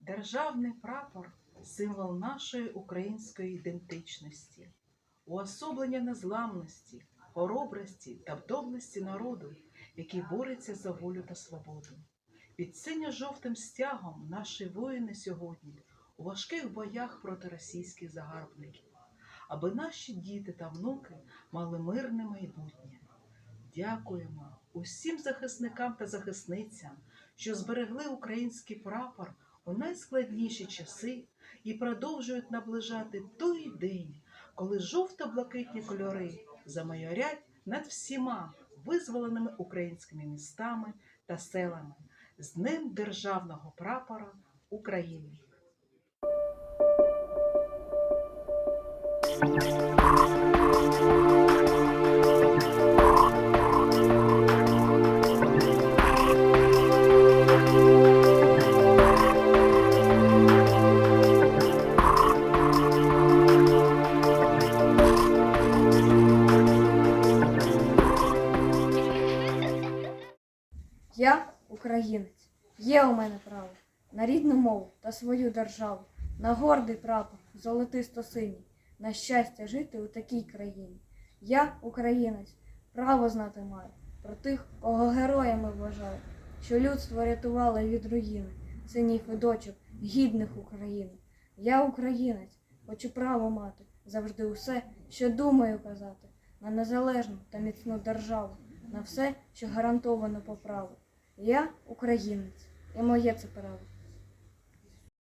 Державний прапор символ нашої української ідентичності, уособлення незламності, хоробрості та вдобності народу, який бореться за волю та свободу. Під синьо-жовтим стягом наші воїни сьогодні у важких боях проти російських загарбників, аби наші діти та внуки мали мирне майбутнє. Дякуємо усім захисникам та захисницям, що зберегли український прапор у найскладніші часи і продовжують наближати той день, коли жовто-блакитні кольори замайорять над всіма визволеними українськими містами та селами з Днем Державного прапора України. Я українець. Є у мене право на рідну мову та свою державу, на гордий прапор, золотисто синій, на щастя жити у такій країні. Я українець, право знати маю про тих, кого героями вважаю, що людство рятувало від руїни, синіх і дочок, гідних України. Я українець, хочу право мати завжди усе, що думаю казати, на незалежну та міцну державу, на все, що гарантовано по праву. Я українець, і моє це право.